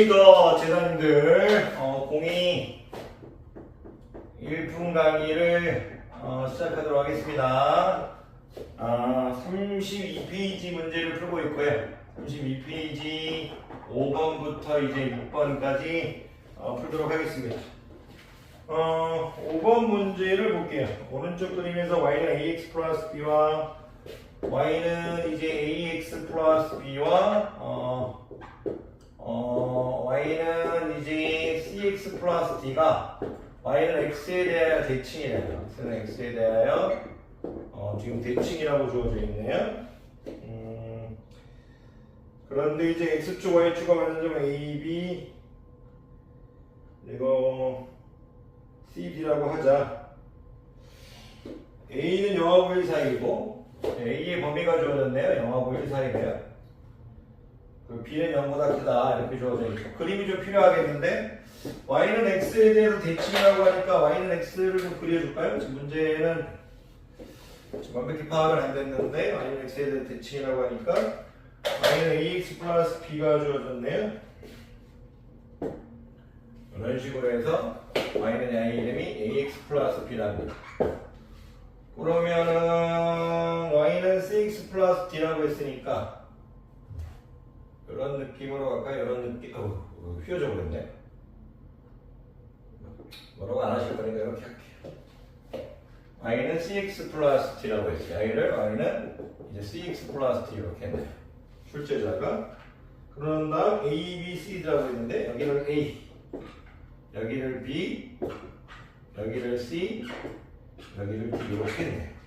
안녕하십니까 재단님들. 어, 공이 1분 강의를 어, 시작하도록 하겠습니다. 아, 32페이지 문제를 풀고 있고요. 32페이지 5번부터 이제 6번까지 어, 풀도록 하겠습니다. 어, 5번 문제를 볼게요. 오른쪽 그림에서 y는 ax 플러스 b와 y는 이제 ax 플러스 b와 어, 어, y는 이제 cx 플러스 d가 y는 x에 대하여 대칭이래요. x는 x에 대하여 어, 지금 대칭이라고 주어져 있네요. 음, 그런데 이제 x축, y축과 맞는 점 a, b 이거 c, d라고 하자. a는 영하고 1 사이고 a의 범위가 주어졌네요. 영하고 1 사이네요. 그 B는 0보다 크다 이렇게 주어져 있고 그림이 좀 필요하겠는데 Y는 X에 대해서 대칭이라고 하니까 Y는 X를 좀 그려줄까요? 지금 문제는 완벽히 파악은 안 됐는데 Y는 X에 대해서 대칭이라고 하니까 Y는 AX 플러스 B가 주어졌네요. 이런 식으로 해서 Y는 Y 이름이 AX 플러스 B랍니다 그러면은 Y는 CX 플러스 D라고 했으니까 이런 느낌으로 갈까요? 이런 느낌, 어, 어, 휘어져 버렸네. 뭐라고 안 하실 거니까 이렇게 할게요. y는 cx 플러스 t라고 했어요. y를 y는 이제 cx 플러스 t 이렇게 했네요. 출제자가 그런 다음 a, b, c라고 했는데 여기를 a, 여기를 b, 여기를 c, 여기를 d 이렇게 했네요.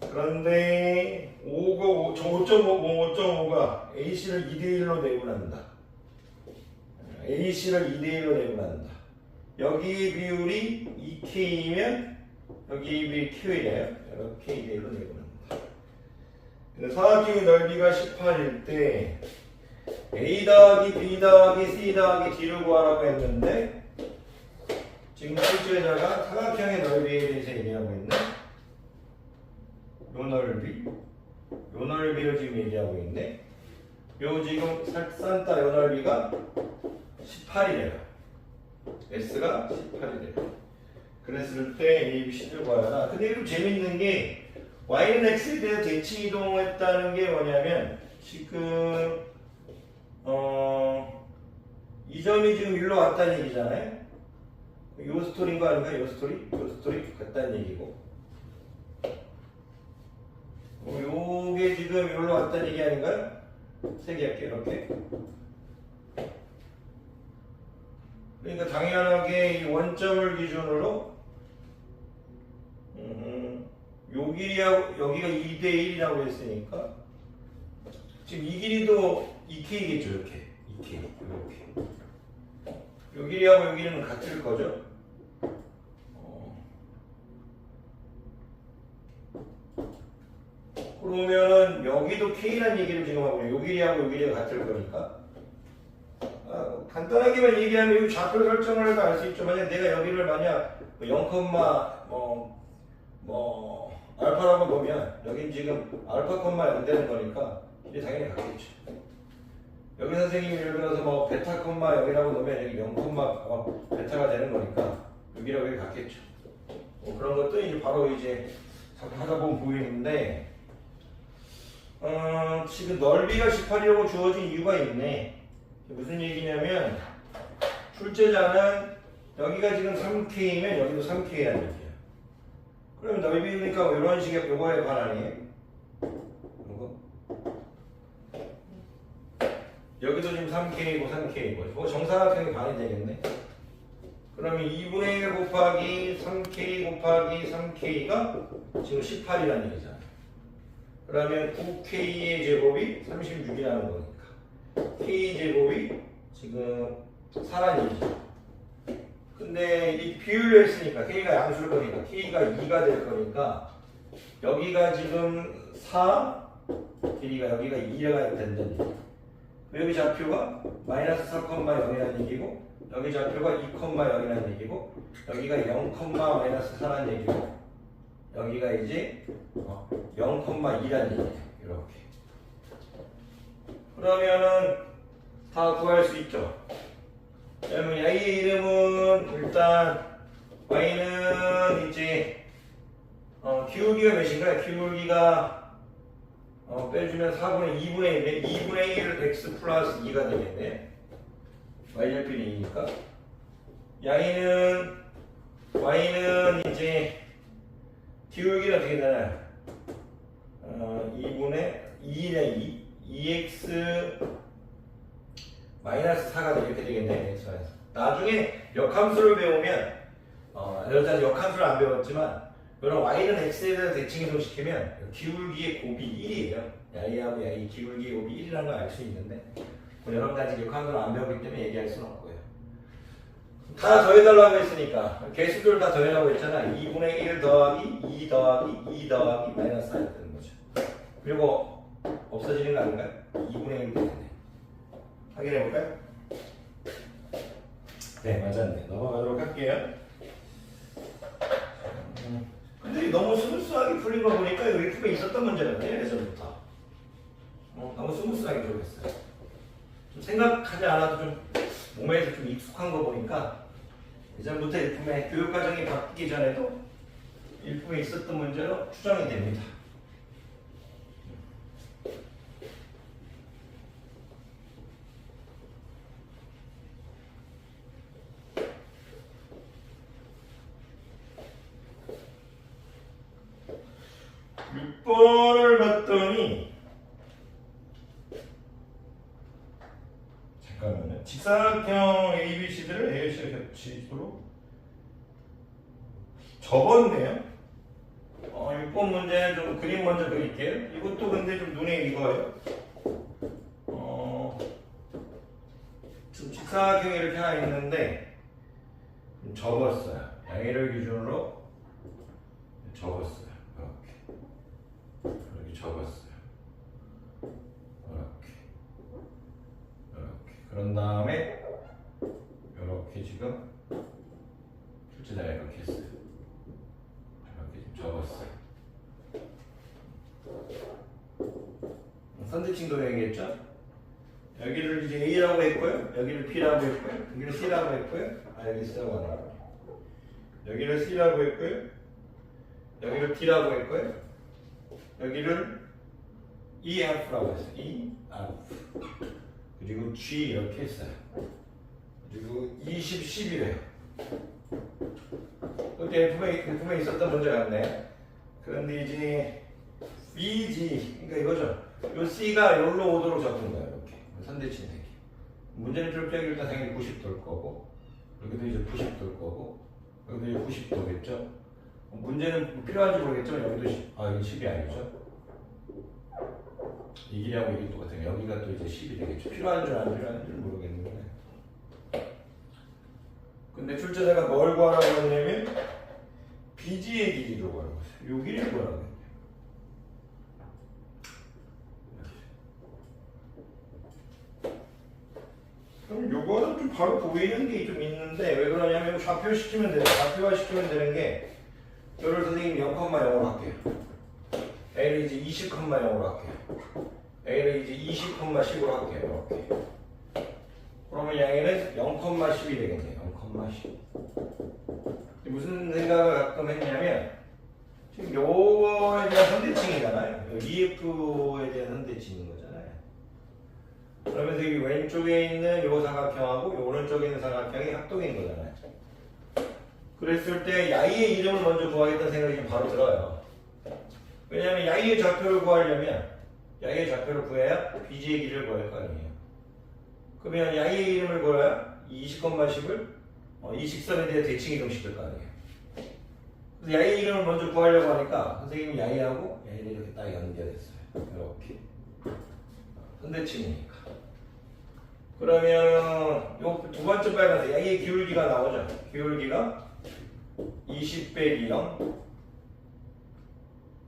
그런데 5가 5.5, 5.5가 AC를 2대1로 내분한다. AC를 2대1로 내분한다. 여기 비율이 2K이면 여기 비율이 Q이래요. 이렇게 2대1로 내분한다. 근데 사각형의 넓이가 18일 때 A 더하기 B 더하기 C 더하기 D를 구하라고 했는데 지금 출제자가 사각형의 넓이에 대해서 얘기하고 있네. 요 넓이, 요 넓이를 지금 얘기하고 있네. 요 지금 산따 요 넓이가 18이래요. S가 18이래요. 그랬을 때 A, B, C를 구하라. 근데 좀 재밌는 게 Y는 X에 대해서 대칭 이동했다는 게 뭐냐면 지금 어, 이 점이 지금 일로 왔다는 얘기잖아요. 요 스토리인 거 아닌가? 요 스토리? 요 스토리 같다는 얘기고. 어, 요게 지금 여기로 왔다는 얘기 아닌가요? 세개 할게요, 이렇게. 그러니까 당연하게 이 원점을 기준으로 음, 요 길이하고 여기가 2대 1이라고 했으니까 지금 이 길이도 2K겠죠, 이렇게. 2K, 이렇게. 요 길이하고 요 길이는 같을 거죠? 어. 그러면은 여기도 K라는 얘기를 지금 하고 있어요. 요 길이하고 요 길이가 같을 거니까. 아, 간단하게만 얘기하면 이 좌표 설정을 해도 알수 있죠. 만약 내가 여기를 만약 0, 뭐, 뭐, 알파라고 보면 여긴 지금 알파 콤마 0 되는 거니까 이게 당연히 같겠죠. 여기 선생님이 예를 들어서 뭐 베타 콤마 0이라고 놓으면 여기 0 콤마 어, 베타가 되는 거니까 여기랑 여기 같겠죠. 뭐 그런 것도 이제 바로 이제 하다 보면 보이는데 어, 지금 넓이가 18이라고 주어진 이유가 있네. 무슨 얘기냐면 출제자는 여기가 지금 3K면 여기도 3K라는 얘기야. 그러면 넓이니까 이런 식의 요거에 반하니 요거 여기도 지금 3K고 3K고 이거 정사각형이 반이 되겠네. 그러면 2분의 1 곱하기 3K 곱하기 3K가 지금 18이라는 얘기잖아. 그러면 9K의 제곱이 36이라는 거니까 K 제곱이 지금 4라는 얘기죠. 근데 이 비율로 했으니까 K가 양수일 거니까 K가 2가 될 거니까 여기가 지금 4 길이가 여기가 2가 된다는 얘기죠. 여기 좌표가 마이너스 4,0이라는 얘기고 여기 좌표가 2,0이라는 얘기고 여기가 0, 마이너스 4라는 얘기고 여기가 이제 0,2라는 얘기예요. 이렇게. 그러면은 다 구할 수 있죠. 그러면 y의 이름은 일단 y는 이제 어, 기울기가 몇인가요? 기울기가 어, 빼주면 4분의 2분의 1인데 2분의 1 x 플러스 2가 되겠네. y절편이 2니까 y는 y는 이제 기울기가 어떻게 되나요? 어, 2분의 2냐 2 2x 마이너스 4가 이렇게 되겠네 x 마이너스. 나중에 역함수를 배우면 어, 여기까지 역함수를 안 배웠지만 그럼 y는 x에 대해서 대칭 이동시키면 기울기의 곱이 1이에요. y하고 y 기울기의 곱이 1이라는 걸 알 수 있는데 뭐 여러 가지 역함수를 안 배우기 때문에 얘기할 수는 없고요. 다 더해달라고 했으니까 개수들 다 더해라고 했잖아. 2분의 1 더하기 2 더하기 2 더하기 마이너스 4가 되는 거죠. 그리고 없어지는 거 아닌가요? 2분의 1 되겠네. 확인해 볼까요? 네, 맞았네. 넘어가도록 할게요. 음, 근데 너무 스무스하게 풀린 거 보니까 이거 일품에 있었던 문제였네, 예전부터. 어, 너무 스무스하게 풀렸어요. 좀 생각하지 않아도 좀 몸에서 좀 익숙한 거 보니까 예전부터 일품에 교육 과정이 바뀌기 전에도 일품에 있었던 문제로 추정이 됩니다. 육번을 봤더니 잠깐만요. 직사각형 ABC들을 ABC를 겹치도록 접었네요. 어, 6번 문제는 좀 그림 먼저 그릴게요. 이것도 근데 좀 눈에 익어요. 어, 좀 직사각형이 이렇게 하나 있는데 좀 접었어요. 양의를 기준으로 접었어요. 이렇게. 이렇게 접었어요. 이렇게. 이렇게. 그런 다음에 이렇게 지금 출제자가 이렇게 했어요. 이렇게 지금 접었어요. 선대칭도 얘기했죠? 여기를 이제 A라고 했고요. 여기를 B라고 했고요. 여기를 C라고 했고요. 아, 여기 C라고 하나. 여기를 C라고 했고요. 여기를 D라고 했고요. 여기를 EF라고 했어요. EF. 그리고 G 이렇게 했어요. 그리고 20, 10이래요. 그때 F에, 있었던 문제 같네. 그런데 이제 BG, 그러니까 이거죠. 요 C가 여기로 오도록 잡은 거예요. 이렇게. 선대칭 되기. 문제는 절대적으로 일단 당연히 90돌 거고, 여기도 이제 90돌 거고, 여기도 이제 90 도겠죠. 문제는 필요한지 모르겠지만 여기도 10, 아 여기 10이 아니죠. 이 길이하고 이게 똑같아요. 여기가 또 이제 10이 되겠죠. 필요한 줄 안 필요한 줄 모르겠는데. 근데 출제자가 뭘 구하라고 했냐면 BG의 길이를 구하라고 했어요. 요 길이를 구하라고 했네요. 그럼 요거는 좀 바로 보이는 게 좀 있는데 왜 그러냐면 좌표 시키면 돼요. 좌표화 시키면 되는 게 요를 선생님 0,0로 할게요. A를 이제 20,0으로 할게요. A를 이제 20,10으로 할게요. 이렇게. 그러면 양에는 0,10이 되겠네요. 0,10. 무슨 생각을 가끔 했냐면 지금 요거에 대한 선대칭이잖아요. EF에 대한 선대칭인 거잖아요. 그러면서 이 왼쪽에 있는 요 사각형하고 요 오른쪽에 있는 사각형이 합동인 거잖아요. 그랬을 때 야이의 이름을 먼저 구하겠다는 생각이 좀 바로 들어요. 왜냐하면 야이의 좌표를 구하려면 야이의 좌표를 구해야 BG의 길이를 구할 거 아니에요. 그러면 야이의 이름을 구해야 20,10을 어, 이 직선에 대해 대칭 이동시킬 거 아니에요. 그래서 야이 이름을 먼저 구하려고 하니까 선생님이 야이하고 야이를 이렇게 딱 연결했어요. 이렇게. 선대칭이니까. 그러면 요 두 번째 빨간색 야이의 기울기가 나오죠. 기울기가 20 빼기 0,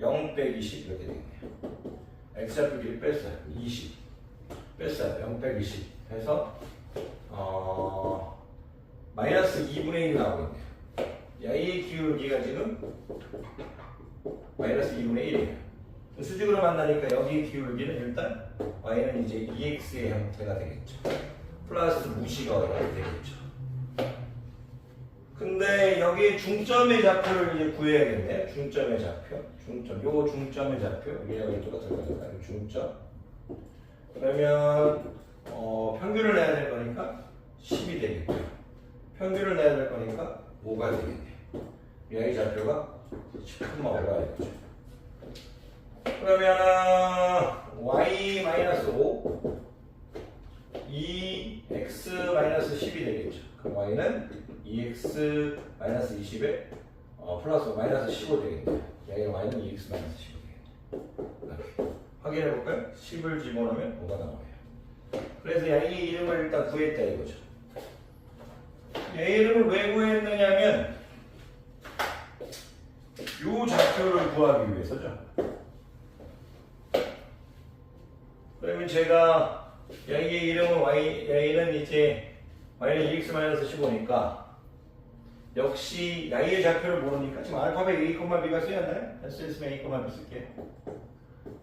0 빼기 10 이렇게 되겠네요. X좌표기를 뺐어요. 20 뺐어요. 0 빼기 10 해서 어, 마이너스 2분의 1이 나오고 있네요. 야의 기울기가 지금 마이너스 2분의 1이에요. 수직으로 만나니까 여기 기울기는 일단 y는 이제 2x의 형태가 되겠죠. 플러스 무시가 되겠죠. 근데 여기 중점의 좌표를 이제 구해야겠네. 중점의 좌표. 중점. 요거 중점의 좌표. 얘가 여기 똑같은 거니까. 중점. 그러면 어, 평균을 내야 될 거니까 10이 되겠고 평균을 내야 될 거니까 5가 되겠네. 이 좌표가 10,5가 되겠죠. 그러면 y-5 2x-10이 되겠죠. Y는 2x-20에 어, 플러스 마이너스 15 되겠네요. 여기 y는 2x-15 되겠네요. 확인해 볼까요? 10을 집어넣으면 5가 나와요. 그래서 양의 이름을 일단 구했다 이거죠. 얘 이름을 왜 구했느냐면 요 좌표를 구하기 위해서죠. 그러면 제가 여기의 이름은 y, y는 이제 y는 2x-15니까 역시 y의 좌표를 모르니까 지금 알파벳 a, b가 쓰였나요? 안 쓰였으면 a, b 쓸게요.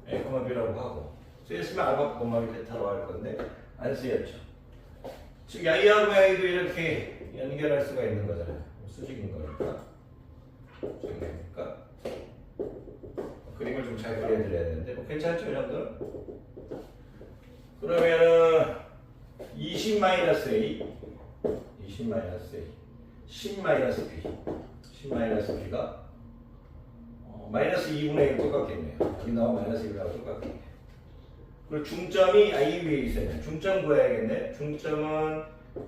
a, b라고 하고 쓰였으면 알파, b 베타로 할 건데 안 쓰였죠. 즉 y하고 y도 이렇게 연결할 수가 있는 거잖아요. 수직인 거니까. 수직이니까. 그림을 좀 잘 그려드려야 되는데 뭐 괜찮죠 이 정도는? 그러면은 20 마이너스 a. 20 마이너스 a. 10 마이너스 b. 10 마이너스 b가 어, 마이너스 2분의 1 똑같겠네요. 여기 나온 마이너스 1하고 똑같겠네요 그리고 중점이 i 위에 있어요 중점 구해야겠네. 중점은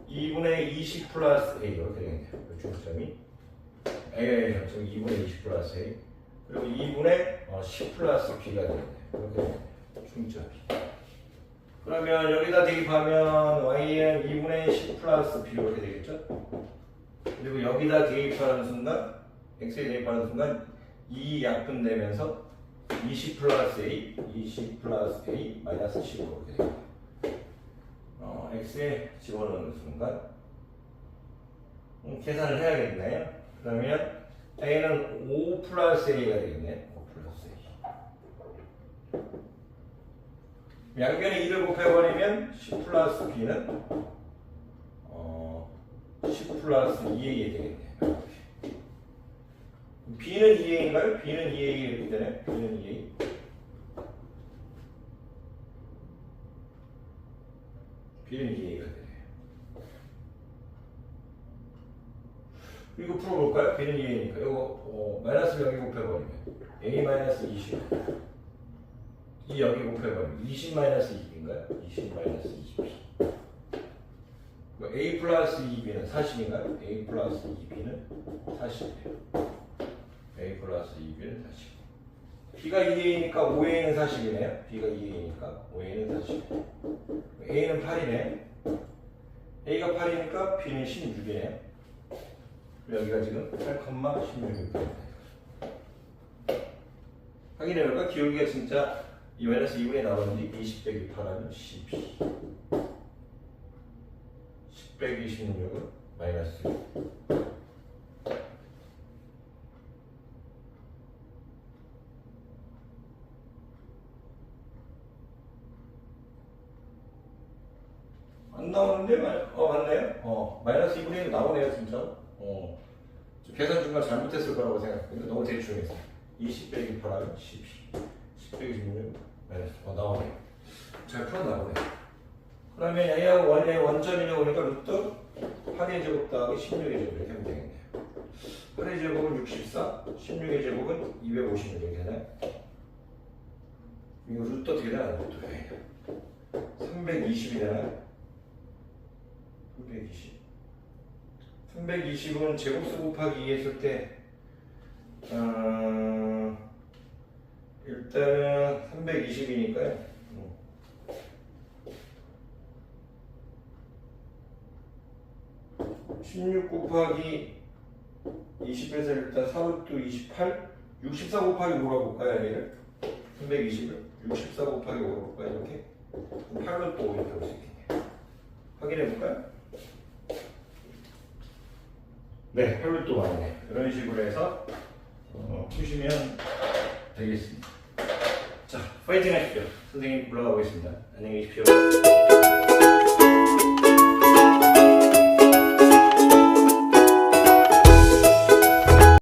2분의 20 플러스 a. 이렇게 되겠네요. 그 중점이. a 중점 2분의 20 플러스 a. 그리고 2분의 어, 10 플러스 b가 되겠네요. 이렇게 되겠네요. 중점이 그러면 여기다 대입하면 y는 2분의 10 플러스 b 이렇게 되겠죠? 그리고 여기다 대입하는 순간 x에 대입하는 순간 2 약분되면서 20 플러스 a, 20 플러스 a 마이너스 10 이렇게 됩니다. 어, x에 집어넣는 순간 음, 계산을 해야겠네요. 그러면 a는 5 플러스 a가 되겠네. 5 플러스 a. 양변에 2를 곱해버리면 10 플러스 b는 어, 10 플러스 2a 되겠네요. b는 2a인가요? b는 2a 이렇게 되네. b는 2a. b는 2a가 되네요. 이거 풀어볼까요? b는 2a니까 이거 어, 마이너스 여기 곱해버리면 a 마이너스 20. 이 여기 곱해버리면 20 마이너스 2인가요? 20 마이너스 20b. a 플러스 2b는 40인가요? a 플러스 2b는 40이에요. a 플러스 2b는 40. b가 2a니까 5a는 40이네요. b가 2a니까 5a는 40. a는 8이네. a가 8이니까 b는 16이네. 여기가 지금 8,16입니다. 확인해볼까? 기울기가 진짜 이 마이너스 2분의 나오는데 20 빼기 8하면 12 10 빼기 16은 마이너스 6 안 나오는데? 마- 어 맞나요? 어 마이너스 2분의 1 나오네요 진짜. 어. 저 계산 중간 잘못했을 거라고 생각했는데 너무 대충했어 20 빼기 8하면 12 10 빼기 16은 마이너스 어 나오네 잘 풀어나오네 그러면 얘하고 원래 원점이라고 보니까 루트 8의 제곱 더하기 16의 제곱 이렇게 하면 되겠네요 8의 제곱은 64 16의 제곱은 256 이렇게 되나요? 이거 루트 어떻게 되나? 루트 왜 320이 되나요? 320 320은 제곱수 곱하기 2 했을 때 어, 일단은 320이니까요. 16 곱하기 20에서 일단 4루트 28 64 곱하기 5라고 볼까요 얘를? 320을 64 곱하기 5라고 볼까요 이렇게? 8루트 5 이렇게 볼수 있겠네요. 확인해 볼까요? 네 8루트 5이네. 이런 식으로 해서 어, 푸시면 되겠습니다 자, 파이팅 하십시오. 선생님 물러가 보겠습니다. 안녕히 계십시오.